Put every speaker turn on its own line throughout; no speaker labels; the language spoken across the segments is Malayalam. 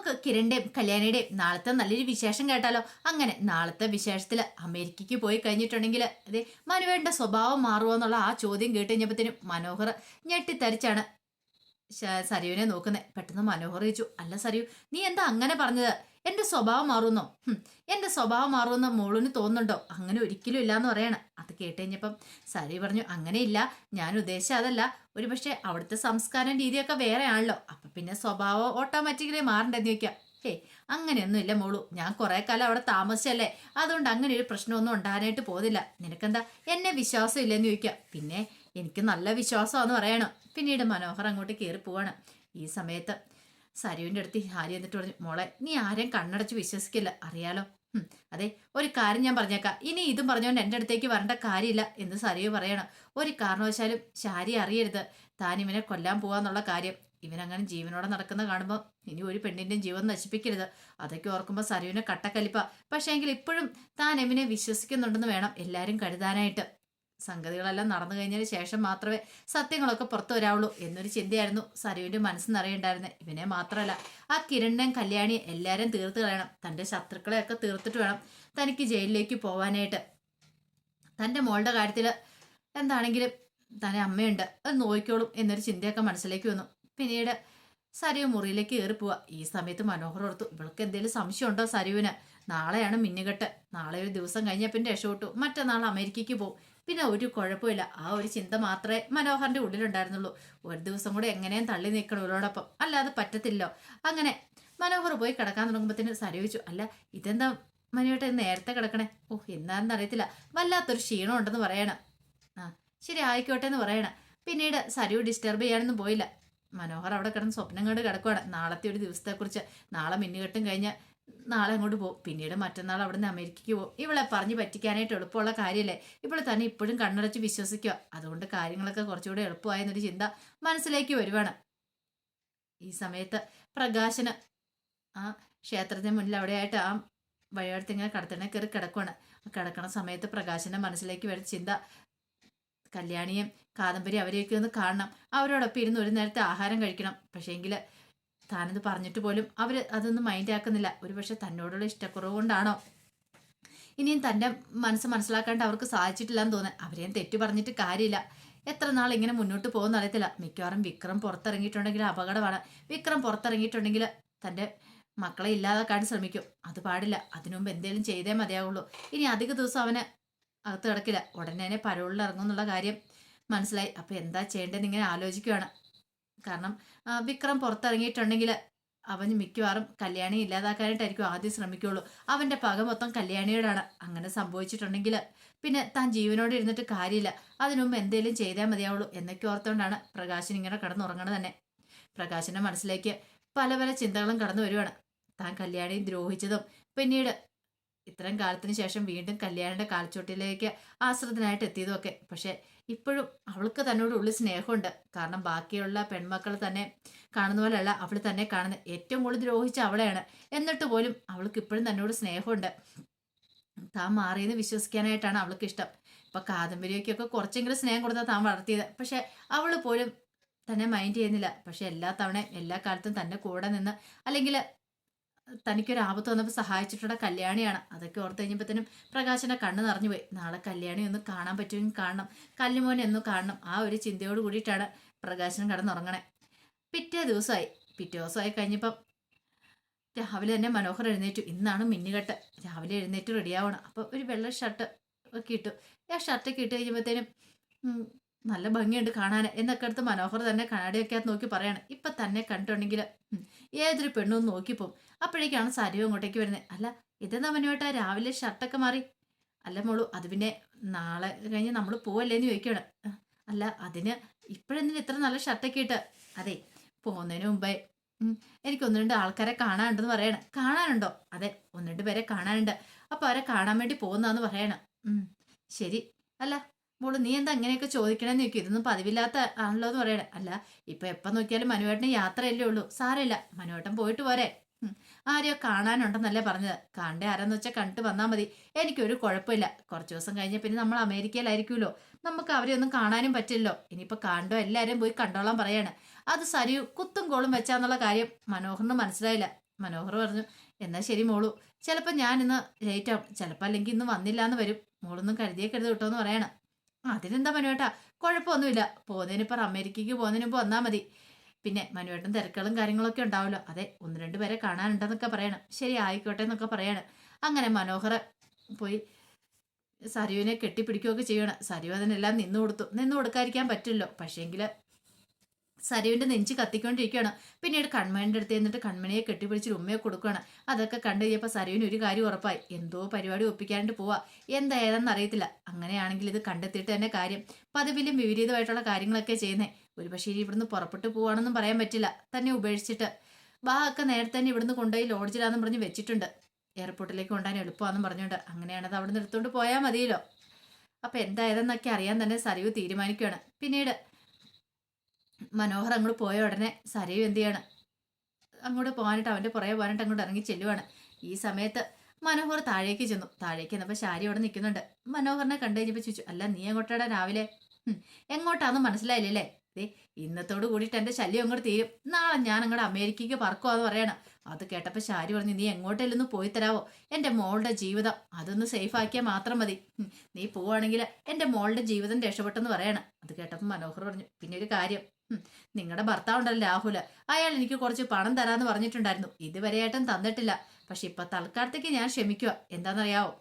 നമുക്ക് കിരണിന്റെയും കല്യാണിയുടെയും നാളത്തെ നല്ലൊരു വിശേഷം കേട്ടാലോ? അങ്ങനെ നാളത്തെ വിശേഷത്തിൽ അമേരിക്കയ്ക്ക് പോയി കഴിഞ്ഞിട്ടുണ്ടെങ്കിൽ അതെ മനുവേണ്ട സ്വഭാവം മാറുമോ എന്നുള്ള ആ ചോദ്യം കേട്ട് കഴിഞ്ഞപ്പോഴത്തേനും മനോഹർ ഞെട്ടിത്തരിച്ചാണ് സരയുവിനെ നോക്കുന്നേ. പെട്ടെന്ന് മനോഹർ ചോദിച്ചു അല്ല സരിയു നീ എന്താ അങ്ങനെ പറഞ്ഞത്? എന്റെ സ്വഭാവം മാറുന്നോ എന്റെ സ്വഭാവം മാറുമെന്ന് മോളിന് തോന്നുന്നുണ്ടോ? അങ്ങനെ ഒരിക്കലും ഇല്ല എന്ന് പറയണ. അത് കേട്ട് കഴിഞ്ഞപ്പം സരി പറഞ്ഞു അങ്ങനെയില്ല. ഞാൻ ഉദ്ദേശിച്ച അതല്ല. ഒരു പക്ഷെ അവിടുത്തെ സംസ്കാരം രീതിയൊക്കെ വേറെ ആണല്ലോ അപ്പൊ പിന്നെ സ്വഭാവം ഓട്ടോമാറ്റിക്കലി മാറണ്ടെന്ന് ചോദിക്കാം. ഹേ അങ്ങനെയൊന്നുമില്ല മോളു. ഞാൻ കുറെ കാലം അവിടെ താമസിച്ചല്ലേ. അതുകൊണ്ട് അങ്ങനെ ഒരു പ്രശ്നമൊന്നും ഉണ്ടാകാനായിട്ട് പോകുന്നില്ല. നിനക്കെന്താ? എന്നെ വിശ്വാസം ഇല്ലെന്ന് ചോദിക്കാം. പിന്നെ എനിക്ക് നല്ല വിശ്വാസമാണെന്ന് പറയണം. പിന്നീട് മനോഹർ അങ്ങോട്ട് കയറി പോവാണ്. ഈ സമയത്ത് സരുവിന്റെ അടുത്ത് ഹാരി എന്നിട്ട് പറഞ്ഞു മോളെ നീ ആരെയും കണ്ണടച്ച് വിശ്വസിക്കില്ല. അറിയാലോ? അതെ ഒരു കാര്യം ഞാൻ പറഞ്ഞേക്കാം. ഇനി ഇതും പറഞ്ഞുകൊണ്ട് എന്റെ അടുത്തേക്ക് വരേണ്ട കാര്യമില്ല എന്ന് സരിയു പറയണം. ഒരു കാരണവശാലും ശാരി അറിയരുത്. താൻ ഇവനെ കൊല്ലാൻ പോവാന്നുള്ള കാര്യം. ഇവനങ്ങനെ ജീവനോടെ നടക്കുന്ന കാണുമ്പോൾ ഇനി ഒരു പെണ്ണിന്റെയും ജീവൻ നശിപ്പിക്കരുത്. അതൊക്കെ ഓർക്കുമ്പോൾ സരുവിനെ കട്ടക്കലിപ്പ. പക്ഷേ എങ്കിൽ ഇപ്പോഴും താൻ എമ്മിനെ വിശ്വസിക്കുന്നുണ്ടെന്ന് വേണം എല്ലാവരും കരുതാനായിട്ട്. സംഗതികളെല്ലാം നടന്നു കഴിഞ്ഞതിന് ശേഷം മാത്രമേ സത്യങ്ങളൊക്കെ പുറത്തു വരാവുള്ളൂ എന്നൊരു ചിന്തയായിരുന്നു സരുവിന്റെ മനസ്സിനറിയുണ്ടായിരുന്നത് ഇവനെ മാത്രമല്ല ആ കിരണിനെയും കല്യാണി എല്ലാവരും തീർത്ത് കളയണം. തന്റെ ശത്രുക്കളെയൊക്കെ തീർത്തിട്ട് വേണം തനിക്ക് ജയിലിലേക്ക് പോവാനായിട്ട്. തന്റെ മോളുടെ കാര്യത്തിൽ എന്താണെങ്കിലും തന്നെ അമ്മയുണ്ട് അത് നോക്കിക്കോളും എന്നൊരു ചിന്തയൊക്കെ മനസ്സിലേക്ക് വന്നു. പിന്നീട് സരുവ് മുറിയിലേക്ക് കയറി പോവുക ഈ സമയത്ത് മനോഹർ ഓർത്തു ഇവൾക്ക് എന്തെങ്കിലും സംശയമുണ്ടോ സരുവിന്? നാളെയാണ് മിന്നുകെട്ട്. നാളെ ഒരു ദിവസം കഴിഞ്ഞാൽ പിന്നെ രക്ഷപ്പെട്ടു. മറ്റന്നാൾ അമേരിക്കയ്ക്ക് പോകും പിന്നെ ഒരു കുഴപ്പമില്ല. ആ ഒരു ചിന്ത മാത്രമേ മനോഹറിന്റെ ഉള്ളിലുണ്ടായിരുന്നുള്ളൂ. ഒരു ദിവസം കൂടെ എങ്ങനെയും തള്ളി നിൽക്കണം ഇവരോടൊപ്പം അല്ലാതെ പറ്റത്തില്ലോ അങ്ങനെ മനോഹർ പോയി കിടക്കാൻ തുടങ്ങുമ്പോഴത്തേന് സരവിച്ചു അല്ല ഇതെന്താ മനുവേട്ട നേരത്തെ കിടക്കണേ? ഓ എന്താണെന്ന് അറിയത്തില്ല. വല്ലാത്തൊരു ക്ഷീണം ഉണ്ടെന്ന് പറയണം. ആ ശരി ആയിക്കോട്ടെ എന്ന് പറയണം. പിന്നീട് സരു ഡിസ്റ്റർബ് ചെയ്യാനൊന്നും പോയില്ല. മനോഹർ അവിടെ കിടന്ന് സ്വപ്നം കണ്ട് കിടക്കുവാണ്. നാളത്തെ ഒരു ദിവസത്തെക്കുറിച്ച് നാളെ മിന്നുകെട്ടും കഴിഞ്ഞ് നാളെ അങ്ങോട്ട് പോകും. പിന്നീട് മറ്റന്നാൾ അവിടുന്ന് അമേരിക്കയ്ക്ക് പോകും. ഇവളെ പറഞ്ഞ് പറ്റിക്കാനായിട്ട് എളുപ്പമുള്ള കാര്യമല്ലേ? ഇവൾ തന്നെ ഇപ്പോഴും കണ്ണടച്ച് വിശ്വസിക്കുക. അതുകൊണ്ട് കാര്യങ്ങളൊക്കെ കുറച്ചുകൂടെ എളുപ്പമായെന്നൊരു ചിന്ത മനസ്സിലേക്ക് വരുവാണ്. ഈ സമയത്ത് പ്രകാശന് ആ ക്ഷേത്രത്തിന് മുന്നിൽ അവിടെയായിട്ട് ആ വഴിയടുത്ത് ഇങ്ങനെ കടത്തണ കയറി കിടക്കുവാണ്. കിടക്കണ സമയത്ത് പ്രകാശന്റെ മനസ്സിലേക്ക് വരുന്ന ചിന്ത കല്യാണിയും കാദംബരി അവരെയൊക്കെ ഒന്ന് കാണണം. അവരോടൊപ്പം ഇരുന്ന് ഒരു നേരത്തെ ആഹാരം കഴിക്കണം. പക്ഷേങ്കിൽ താനത് പറഞ്ഞിട്ട് പോലും അവർ അതൊന്നും മൈൻഡ് ആക്കുന്നില്ല. ഒരുപക്ഷെ തന്നോടുള്ള ഇഷ്ടക്കുറവ് കൊണ്ടാണോ? ഇനിയും തന്റെ മനസ്സ് മനസ്സിലാക്കാണ്ട് അവർക്ക് സാധിച്ചിട്ടില്ലെന്ന് തോന്നുന്നു. അവരെയും തെറ്റു പറഞ്ഞിട്ട് കാര്യമില്ല. എത്ര നാൾ ഇങ്ങനെ മുന്നോട്ട് പോകുന്ന അറിയത്തില്ല. മിക്കവാറും വിക്രം പുറത്തിറങ്ങിയിട്ടുണ്ടെങ്കിൽ അപകടമാണ്. വിക്രം പുറത്തിറങ്ങിയിട്ടുണ്ടെങ്കിൽ തന്റെ മക്കളെ ഇല്ലാതാക്കാൻ ശ്രമിക്കും. അത് പാടില്ല. അതിനു മുമ്പ് എന്തെങ്കിലും ചെയ്തേ മതിയാവുള്ളൂ. ഇനി അധിക ദിവസം അവന് അകത്ത് കിടക്കില്ല. ഉടനെ തന്നെ പരോളിൽ എന്നുള്ള കാര്യം മനസ്സിലായി. അപ്പോൾ എന്താ ചെയ്യേണ്ടതെന്ന് ഇങ്ങനെ ആലോചിക്കുവാണ്. കാരണം വിക്രം പുറത്തിറങ്ങിയിട്ടുണ്ടെങ്കിൽ അവൻ മിക്കവാറും കല്യാണി ഇല്ലാതാക്കാനായിട്ടായിരിക്കും ആദ്യം ശ്രമിക്കുള്ളൂ. അവന്റെ പക മൊത്തം കല്യാണിയോടാണ്. അങ്ങനെ സംഭവിച്ചിട്ടുണ്ടെങ്കിൽ പിന്നെ താൻ ജീവനോട് ഇരുന്നിട്ട് കാര്യമില്ല. അതിനുമുമ്പ് എന്തേലും ചെയ്താൽ മതിയാവുള്ളൂ എന്നൊക്കെ ഓർത്തുകൊണ്ടാണ് പ്രകാശൻ ഇങ്ങനെ കടന്നുറങ്ങണത് തന്നെ. പ്രകാശന്റെ മനസ്സിലേക്ക് പല പല ചിന്തകളും കടന്നു വരുവാണ്. താൻ കല്യാണി ദ്രോഹിച്ചതും പിന്നീട് ഇത്രയും കാലത്തിന് ശേഷം വീണ്ടും കല്യാണിന്റെ കാൽച്ചോട്ടിലേക്ക് ആശ്രിതനായിട്ട് എത്തിയതുമൊക്കെ. പക്ഷെ ഇപ്പോഴും അവൾക്ക് തന്നോട് ഉള്ളിൽ സ്നേഹമുണ്ട്. കാരണം ബാക്കിയുള്ള പെൺമക്കൾ തന്നെ കാണുന്ന പോലെയല്ല അവൾ തന്നെ കാണുന്ന. ഏറ്റവും കൂടുതൽ ദ്രോഹിച്ച അവളെയാണ്. എന്നിട്ട് പോലും അവൾക്ക് ഇപ്പോഴും തന്നോട് സ്നേഹമുണ്ട്. താൻ മാറിയെന്ന് വിശ്വസിക്കാനായിട്ടാണ് അവൾക്ക് ഇഷ്ടം. ഇപ്പൊ കാദംബരിയൊക്കെ കുറച്ചെങ്കിലും സ്നേഹം കൊടുത്താൽ താൻ വളർത്തിയത്. പക്ഷെ അവൾ പോലും തന്നെ മൈൻഡ് ചെയ്യുന്നില്ല. പക്ഷെ എല്ലാ തവണയും എല്ലാ കാലത്തും തന്നെ കൂടെ നിന്ന് അല്ലെങ്കിൽ തനിക്കൊരു ആപത്ത് വന്നപ്പോൾ സഹായിച്ചിട്ടുള്ള കല്യാണിയാണ്. അതൊക്കെ ഓർത്ത് കഴിഞ്ഞപ്പോഴത്തേനും പ്രകാശന്റെ കണ്ണ് നിറഞ്ഞു പോയി നാളെ കല്യാണി ഒന്ന് കാണാൻ പറ്റുമെങ്കിൽ കാണണം. കല്ലുമോനെ ഒന്ന് കാണണം. ആ ഒരു ചിന്തയോട് കൂടിയിട്ടാണ് പ്രകാശൻ കടന്നുറങ്ങണേ. പിറ്റേ ദിവസമായി. പിറ്റേ ദിവസമായി കഴിഞ്ഞപ്പം രാവിലെ തന്നെ മനോഹർ എഴുന്നേറ്റു. ഇന്നാണ് മിന്നുകെട്ട്. രാവിലെ എഴുന്നേറ്റ് റെഡിയാവണം അപ്പോൾ ഒരു വെള്ള ഷർട്ട് ഒക്കെ ഇട്ടു. ആ ഷർട്ടൊക്കെ ഇട്ട് കഴിഞ്ഞപ്പോഴത്തേനും ഉം, നല്ല ഭംഗിയുണ്ട് കാണാൻ എന്നൊക്കെ അടുത്ത് മനോഹർ തന്നെ കണ്ണാടിയൊക്കെ അത് നോക്കി പറയാണ്. ഇപ്പം തന്നെ കണ്ടിട്ടുണ്ടെങ്കിൽ ഏതൊരു പെണ്ണും നോക്കിപ്പോവും. അപ്പോഴേക്കാണ് സരിവ് അങ്ങോട്ടേക്ക് വരുന്നത് അല്ല ഇതെന്താ മനുവേട്ടാ രാവിലെ ഷർട്ടൊക്കെ മാറി? അല്ല മോളു അത് പിന്നെ നാളെ കഴിഞ്ഞ് നമ്മൾ പോവല്ലേന്ന് ചോദിക്കണം. അല്ല അതിന് ഇപ്പോഴെന്തിന് ഇത്ര നല്ല ഷർട്ടൊക്കെ ഇട്ട്? അതെ പോകുന്നതിന് മുമ്പേ എനിക്ക് ഒന്ന് രണ്ട് ആൾക്കാരെ കാണാനുണ്ടെന്ന് പറയണം. കാണാനുണ്ടോ? അതെ ഒന്ന് രണ്ട് പേരെ കാണാനുണ്ട്. അപ്പൊ അവരെ കാണാൻ വേണ്ടി പോകുന്നതെന്ന് പറയണം. ശരി. അല്ല മോൾ നീ എന്താ അങ്ങനെയൊക്കെ ചോദിക്കണമെന്ന് ചോദിക്കും. ഇതൊന്നും പതിവില്ലാത്ത ആണല്ലോ എന്ന് പറയണേ. അല്ല ഇപ്പൊ എപ്പം നോക്കിയാലും മനുവേട്ടന് യാത്രയല്ലേ ഉള്ളൂ. സാരമില്ല മനുവേട്ടൻ പോയിട്ട് പോരെ ആരെയോ കാണാനുണ്ടെന്നല്ലേ പറഞ്ഞത്. കണ്ടേ ആരാന്ന് വെച്ചാൽ കണ്ടിട്ട് വന്നാൽ മതി. എനിക്കൊരു കുഴപ്പമില്ല. കുറച്ച് ദിവസം കഴിഞ്ഞ പിന്നെ നമ്മൾ അമേരിക്കയിലായിരിക്കുമല്ലോ നമുക്ക് അവരെ ഒന്നും കാണാനും പറ്റില്ലല്ലോ. ഇനിയിപ്പോൾ കണ്ടോ എല്ലാവരും പോയി കണ്ടോളാൻ പറയാണ്. അത് സരിയു കുത്തും കോളും വെച്ചാന്നുള്ള കാര്യം മനോഹറിന് മനസ്സിലായില്ല. മനോഹർ പറഞ്ഞു എന്നാൽ ശരി മോളു. ചിലപ്പോൾ ഞാൻ ഇന്ന് ലേറ്റ് ആവും. ചിലപ്പോൾ അല്ലെങ്കിൽ ഇന്ന് വന്നില്ല എന്ന് വരും. മോളൊന്നും കരുതിയേ കരുതി കേട്ടോ എന്ന് പറയണം. അതിനെന്താ മനുവേട്ടാ? കുഴപ്പമൊന്നുമില്ല. പോകുന്നതിനിപ്പോൾ അമേരിക്കയ്ക്ക് പോകുന്നതിന് മുമ്പ് വന്നാൽ മതി. പിന്നെ മനുവേട്ടൻ തിരക്കുകളും കാര്യങ്ങളൊക്കെ ഉണ്ടാവുമല്ലോ. അതെ ഒന്ന് രണ്ട് പേരെ കാണാനുണ്ടെന്നൊക്കെ പറയണം. ശരി ആയിക്കോട്ടെ എന്നൊക്കെ പറയണം. അങ്ങനെ മനോഹർ പോയി സരുവിനെ കെട്ടിപ്പിടിക്കുകയൊക്കെ ചെയ്യണം. സരു അതിനെല്ലാം നിന്നു കൊടുത്തു നിന്നു കൊടുക്കാതിരിക്കാൻ പറ്റില്ലോ പക്ഷേങ്കിൽ സരുവിന്റെ നെഞ്ച് കത്തിക്കൊണ്ടിരിക്കുകയാണ്. പിന്നീട് കൺമണിയുടെ അടുത്ത് എന്നിട്ട് കൺമണിയെ കെട്ടിപ്പിടിച്ച് ഉമ്മയെ കൊടുക്കുകയാണ്. അതൊക്കെ കണ്ടു കഴിഞ്ഞപ്പോൾ സരുവിന് ഒരു കാര്യം ഉറപ്പായി. എന്തോ പരിപാടി ഒപ്പിക്കാണ്ട് പോവാ. എന്താ ഏതെന്ന് അറിയത്തില്ല. അങ്ങനെയാണെങ്കിൽ ഇത് കണ്ടെത്തിയിട്ട് തന്നെ കാര്യം. പതിവിലും വിപരീതമായിട്ടുള്ള കാര്യങ്ങളൊക്കെ ചെയ്യുന്നേ. ഒരു പക്ഷേ ഇവിടുന്ന് പുറപ്പെട്ടു പോവാണെന്നും പറയാൻ പറ്റില്ല. തന്നെ ഉപേക്ഷിച്ചിട്ട്. ബാ ഒക്കെ നേരത്തെ തന്നെ ഇവിടുന്ന് കൊണ്ടുപോയി ലോഡ്ജിലാന്നും പറഞ്ഞ് വെച്ചിട്ടുണ്ട്. എയർപോർട്ടിലേക്ക് കൊണ്ടുപോകാൻ എളുപ്പമാണെന്നും പറഞ്ഞുകൊണ്ട്. അങ്ങനെയാണത് അവിടെ നിന്ന് എടുത്തുകൊണ്ട് പോയാൽ മതിയല്ലോ. അപ്പം എന്തായതെന്നൊക്കെ അറിയാൻ തന്നെ സരിവ് തീരുമാനിക്കുകയാണ്. പിന്നീട് മനോഹർ അങ്ങോട്ട് പോയ ഉടനെ സരയു എന്ത് ചെയ്യാണ്? അങ്ങോട്ട് പോകാനായിട്ട് അവന്റെ പുറകെ പോകാനായിട്ട് അങ്ങോട്ട് ഇറങ്ങി ചെല്ലുവാണ്. ഈ സമയത്ത് മനോഹർ താഴേക്ക് ചെന്നു. താഴേക്ക് ചെന്നപ്പോൾ ശാരി അവിടെ നിൽക്കുന്നുണ്ട്. മനോഹറിനെ കണ്ടു കഴിഞ്ഞപ്പോൾ ചോദിച്ചു അല്ല നീ എങ്ങോട്ടാടാ രാവിലെ? എങ്ങോട്ടാണെന്ന് മനസ്സിലായില്ലേ ദേ ഇന്നത്തോട് കൂടിയിട്ട് എന്റെ ശല്യം അങ്ങോട്ട് തീരും. നാളെ ഞാൻ അങ്ങോട്ട് അമേരിക്കയ്ക്ക് പറക്കുവാന്ന് പറയണം. അത് കേട്ടപ്പോൾ ശാരി പറഞ്ഞു നീ എങ്ങോട്ടെല്ലൊന്ന് പോയി തരാവോ? എന്റെ മോളുടെ ജീവിതം അതൊന്ന് സേഫ് ആക്കിയാൽ മാത്രം മതി. നീ പോവാണെങ്കിൽ എന്റെ മോളുടെ ജീവിതം രക്ഷപ്പെട്ടെന്ന് പറയണം. അത് കേട്ടപ്പോൾ മനോഹർ പറഞ്ഞു പിന്നെ ഒരു കാര്യം നിങ്ങളുടെ ഭർത്താവുണ്ടല്ലോ രാഹുൽ. അയാൾ എനിക്ക് കുറച്ച് പണം തരാന്ന് പറഞ്ഞിട്ടുണ്ടായിരുന്നു. ഇതുവരെയായിട്ടും തന്നിട്ടില്ല. പക്ഷെ ഇപ്പൊ തൽക്കാലത്തേക്ക് ഞാൻ ക്ഷമിക്കുക എന്താണെന്നറിയാവോ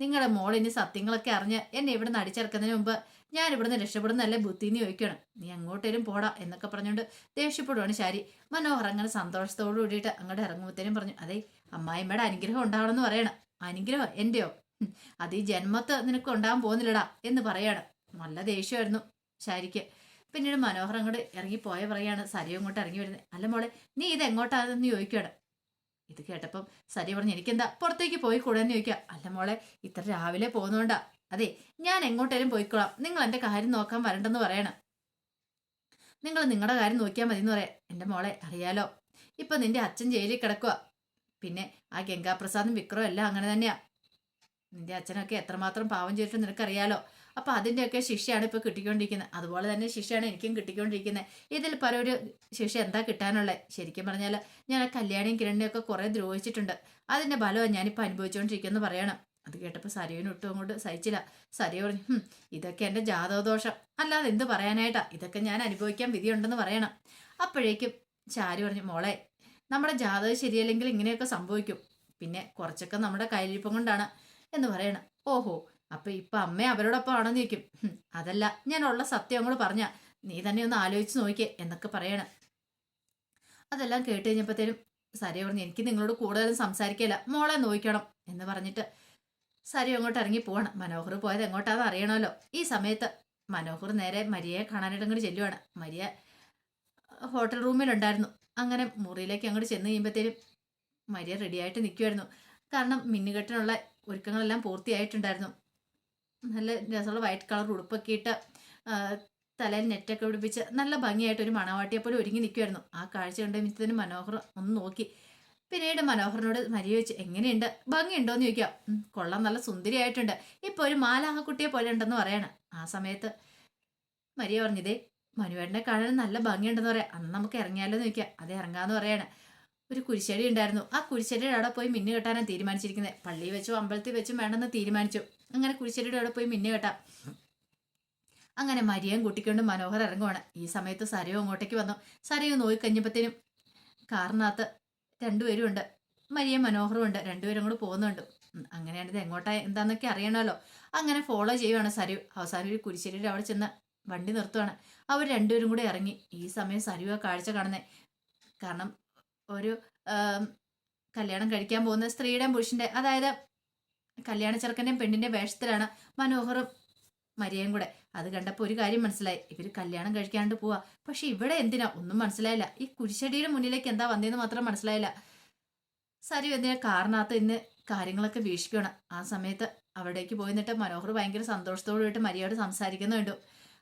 നിങ്ങളുടെ മോൾ ഇനി സത്യങ്ങളൊക്കെ അറിഞ്ഞ് എന്നെ ഇവിടുന്ന് അടിച്ചിറക്കുന്നതിന് മുമ്പ് ഞാൻ ഇവിടുന്ന് രക്ഷപ്പെടുന്നല്ലേ ബുദ്ധിന്ന് ചോദിക്കണം. നീ അങ്ങോട്ടേലും പോടാ എന്നൊക്കെ പറഞ്ഞുകൊണ്ട് ദേഷ്യപ്പെടുവാണ് ശാരി. മനോഹർ അങ്ങനെ സന്തോഷത്തോടു കൂടിയിട്ട് അങ്ങോട്ട് ഇറങ്ങുമ്പോഴത്തേനും പറഞ്ഞു അതെ അമ്മായിമ്മയുടെ അനുഗ്രഹം ഉണ്ടാവണമെന്ന് പറയണം. അനുഗ്രഹം എന്റെയോ? അത് ഈ ജന്മത്ത് നിനക്ക് ഉണ്ടാകാൻ പോകുന്നില്ലടാ എന്ന് പറയാണ്. നല്ല ദേഷ്യമായിരുന്നു ശാരിക്ക്. പിന്നീട് മനോഹർ അങ്ങോട്ട് ഇറങ്ങി പോയ പറയാണ് സരിയും ഇങ്ങോട്ട് ഇറങ്ങി വരുന്നത് അല്ല മോളെ നീ ഇത് എങ്ങോട്ടാണെന്ന് ചോദിക്കുകയാണ് ഇത് കേട്ടപ്പം സരി പറഞ്ഞു എനിക്കെന്താ പുറത്തേക്ക് പോയി കൂടാന്ന് ചോദിക്കുക അല്ല മോളെ ഇത്ര രാവിലെ പോകുന്നോണ്ടാ. അതെ ഞാൻ എങ്ങോട്ടേലും പോയിക്കോളാം. നിങ്ങൾ എന്റെ കാര്യം നോക്കാൻ വരണ്ടെന്ന് പറയണം. നിങ്ങൾ നിങ്ങളുടെ കാര്യം നോക്കിയാൽ മതി എന്ന് പറയാം. എന്റെ മോളെ അറിയാലോ. ഇപ്പം നിന്റെ അച്ഛൻ ജയിലിൽ കിടക്കുക പിന്നെ ആ ഗംഗാപ്രസാദും വിക്രവും എല്ലാം അങ്ങനെ തന്നെയാ. നിന്റെ അച്ഛനൊക്കെ എത്രമാത്രം പാവം ചെയ്തിട്ട് നിനക്കറിയാലോ. അപ്പൊ അതിന്റെയൊക്കെ ശിക്ഷയാണ് ഇപ്പോൾ കിട്ടിക്കൊണ്ടിരിക്കുന്നത് അതുപോലെ തന്നെ ശിക്ഷയാണ് എനിക്കും കിട്ടിക്കൊണ്ടിരിക്കുന്നത് ഇതിൽ പല ഒരു ശിക്ഷ എന്താ കിട്ടാനുള്ളത് ശരിക്കും പറഞ്ഞാൽ ഞാൻ കല്യാണിയും കിരണിയൊക്കെ കുറെ ദ്രോഹിച്ചിട്ടുണ്ട്. അതിന്റെ ഫലമാണ് ഞാനിപ്പോൾ അനുഭവിച്ചുകൊണ്ടിരിക്കുമെന്ന് പറയണം. അത് കേട്ടപ്പോൾ സരിയന് ഒട്ടും അങ്ങോട്ട് സഹിച്ചില്ല. സരിയ പറഞ്ഞു ഇതൊക്കെ എന്റെ ജാതകദോഷം. അല്ലാതെ എന്ത് പറയാനായിട്ടാ? ഇതൊക്കെ ഞാൻ അനുഭവിക്കാൻ വിധിയുണ്ടെന്ന് പറയണം. അപ്പോഴേക്കും ചാരി പറഞ്ഞു മോളെ നമ്മുടെ ജാതകം ശരിയല്ലെങ്കിൽ ഇങ്ങനെയൊക്കെ സംഭവിക്കും. പിന്നെ കുറച്ചൊക്കെ നമ്മുടെ കയ്യിരിപ്പം കൊണ്ടാണ്. എന്ന് പറയണം. ഓഹോ അപ്പൊ ഇപ്പൊ അമ്മ അവരോടൊപ്പം ആണെന്ന് ചോദിക്കും. അതല്ല ഞാൻ ഉള്ള സത്യം അങ്ങോട്ട് പറഞ്ഞ. നീ തന്നെ ഒന്ന് ആലോചിച്ച് നോക്കിയേ എന്നൊക്കെ പറയണം. അതെല്ലാം കേട്ട് കഴിഞ്ഞപ്പോഴത്തേനും സരി പറഞ്ഞു എനിക്ക് നിങ്ങളോട് കൂടുതലും സംസാരിക്കില്ല മോളെ നോക്കണം എന്ന് പറഞ്ഞിട്ട് സരി അങ്ങോട്ട് ഇറങ്ങി പോവാണ്. മനോഹർ പോയത് എങ്ങോട്ടാന്ന് അറിയണമല്ലോ. ഈ സമയത്ത് മനോഹർ നേരെ മരിയയെ കാണാനായിട്ട് അങ്ങോട്ട് ചെല്ലുവാണ്. മരിയ ഹോട്ടൽ റൂമിലുണ്ടായിരുന്നു. അങ്ങനെ മുറിയിലേക്ക് അങ്ങോട്ട് ചെന്ന് കഴിയുമ്പോഴത്തേനും മരിയ റെഡിയായിട്ട് നിൽക്കുമായിരുന്നു കാരണം മിന്നുകെട്ടിനുള്ള ഒരുക്കങ്ങളെല്ലാം പൂർത്തിയായിട്ടുണ്ടായിരുന്നു. നല്ല രസമുള്ള വൈറ്റ് കളർ ഉടുപ്പൊക്കെ ഇട്ട് തലയിൽ നെറ്റൊക്കെ പിടിപ്പിച്ച് നല്ല ഭംഗിയായിട്ട് ഒരു മണവാട്ടിയെ പോലെ ഒരുങ്ങി നിൽക്കുമായിരുന്നു ആ കാഴ്ച കണ്ട് മിത്തതിന് മനോഹർ ഒന്ന് നോക്കി. പിന്നീട് മനോഹറിനോട് മരിയ വെച്ച് എങ്ങനെയുണ്ട്? ഭംഗിയുണ്ടോ? എന്ന് ചോദിക്കാം. കൊള്ളം. നല്ല സുന്ദരിയായിട്ടുണ്ട്. ഇപ്പൊ ഒരു മാലാഹക്കുട്ടിയെ പോലെ ഉണ്ടെന്ന് പറയാണ്. ആ സമയത്ത് മരിയ പറഞ്ഞതേ മനുവേട്ടനെ കാണാൻ നല്ല ഭംഗിയുണ്ടെന്ന് പറയാം. അന്ന് നമുക്ക് ഇറങ്ങിയാലോ എന്ന് ചോദിക്കാം. അത് ഇറങ്ങാന്ന് പറയാണ്. ഒരു കുരിശടി ഉണ്ടായിരുന്നു. ആ കുരിശടിയുടെ അവിടെ പോയി മിന്നു കെട്ടാനാണ് തീരുമാനിച്ചിരിക്കുന്നത് പള്ളിയിൽ വെച്ചോ അമ്പലത്തിൽ വെച്ചും വേണമെന്ന് തീരുമാനിച്ചു. അങ്ങനെ കുഴിച്ചെടിയുടെ അവിടെ പോയി മിന്നു കേട്ടാ. അങ്ങനെ മരിയം കുട്ടിക്കൊണ്ട് മനോഹർ ഇറങ്ങുവാണ്. ഈ സമയത്ത് സരയോ അങ്ങോട്ടേക്ക് വന്നു. സരയോ നോക്കിക്കഴിഞ്ഞപ്പോഴത്തേനും കാറിനകത്ത് രണ്ടുപേരും ഉണ്ട് മരിയും മനോഹറും ഉണ്ട്. രണ്ടുപേരും കൂടെ പോകുന്നുണ്ട്. അങ്ങനെയാണിത് എങ്ങോട്ടാ എന്താന്നൊക്കെ അറിയണമല്ലോ. അങ്ങനെ ഫോളോ ചെയ്യുവാണ് സരു അവസാനം ഒരു കുരിശ്ശേരിയുടെ അവിടെ ചെന്ന് വണ്ടി നിർത്തുവാണ്. അവർ രണ്ടുപേരും കൂടെ ഇറങ്ങി. ഈ സമയം സരു ആ കാഴ്ച കാണുന്നേ. കാരണം ഒരു കല്യാണം കഴിക്കാൻ പോകുന്ന സ്ത്രീയുടെയും പുരുഷന്റെ അതായത് കല്യാണ ചെറുക്കന്റെയും പെണ്ണിന്റെ വേഷത്തിലാണ് മനോഹറും മരിയയും കൂടെ. അത് കണ്ടപ്പോൾ ഒരു കാര്യം മനസ്സിലായി. ഇവർ കല്യാണം കഴിക്കാണ്ട് പോവാ. പക്ഷെ ഇവിടെ എന്തിനാ? ഒന്നും മനസ്സിലായില്ല. ഈ കുരിശടിയുടെ മുന്നിലേക്ക് എന്താ വന്നതെന്ന് മാത്രം മനസ്സിലായില്ല. സരി എന്തിനാ കാറിനകത്ത് ഇന്ന് കാര്യങ്ങളൊക്കെ വീക്ഷിക്കണം ആ സമയത്ത് അവിടേക്ക് പോയി നിന്നിട്ട് മനോഹർ ഭയങ്കര സന്തോഷത്തോടു കൂടി മരിയോട് സംസാരിക്കുന്നുണ്ട്.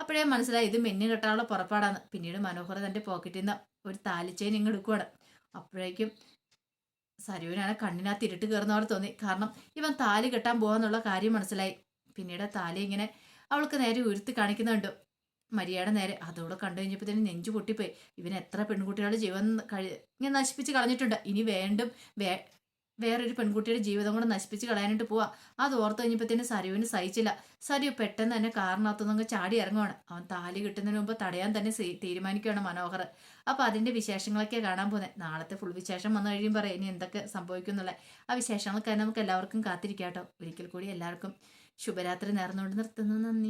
അപ്പോഴേ മനസ്സിലായി ഇത് മെന്നു കെട്ടാനുള്ള പുറപ്പാടാണ്. പിന്നീട് മനോഹർ തന്റെ പോക്കറ്റിൽ നിന്ന് ഒരു താലിച്ചെയിൻ എടുക്കുവാണ്. അപ്പോഴേക്കും സരുവിനാണ് കണ്ണിനകത്ത് ഇരുട്ട് കയറുന്നവർ തോന്നി. കാരണം ഇവൻ താലി കെട്ടാൻ പോകാന്നുള്ള കാര്യം മനസ്സിലായി. പിന്നീട് താലി ഇങ്ങനെ അവൾക്ക് നേരെ ഉരുത്തി കാണിക്കുന്നുണ്ട്. മരിയയുടെ നേരെ. അതോടെ കണ്ടു കഴിഞ്ഞപ്പോഴത്തേനും നെഞ്ചു പൊട്ടിപ്പോയി. ഇവൻ എത്ര പെൺകുട്ടികളുടെ ജീവൻ കഴി ഇങ്ങനെ നശിപ്പിച്ച് കളഞ്ഞിട്ടുണ്ട്. ഇനി വേണ്ടും വേ വേറൊരു പെൺകുട്ടിയുടെ ജീവിതം കൂടെ നശിപ്പിച്ച് കളയാനായിട്ട് പോവാ. അത് ഓർത്ത് കഴിഞ്ഞപ്പോഴത്തേനും സരുവിന് സഹിച്ചില്ല. സരു പെട്ടെന്ന് തന്നെ കാറിനകത്തുനിന്ന് ചാടി ഇറങ്ങുവാണ്. അവൻ താലി കിട്ടുന്നതിന് മുമ്പ് തടയാൻ തന്നെ തീരുമാനിക്കുകയാണ് മനോഹർ. അപ്പൊ അതിന്റെ വിശേഷങ്ങളൊക്കെ കാണാൻ പോകുന്നത് നാളത്തെ ഫുൾ വിശേഷം വന്നു കഴിയുമ്പോൾ പറയാം ഇനി എന്തൊക്കെ സംഭവിക്കും എന്നുള്ള ആ വിശേഷങ്ങൾക്കായി നമുക്ക് എല്ലാവർക്കും കാത്തിരിക്കാം കേട്ടോ. ഒരിക്കൽ കൂടി എല്ലാവർക്കും ശുഭരാത്രി നേർന്നുകൊണ്ട് നിർത്തുന്നു. നന്ദി.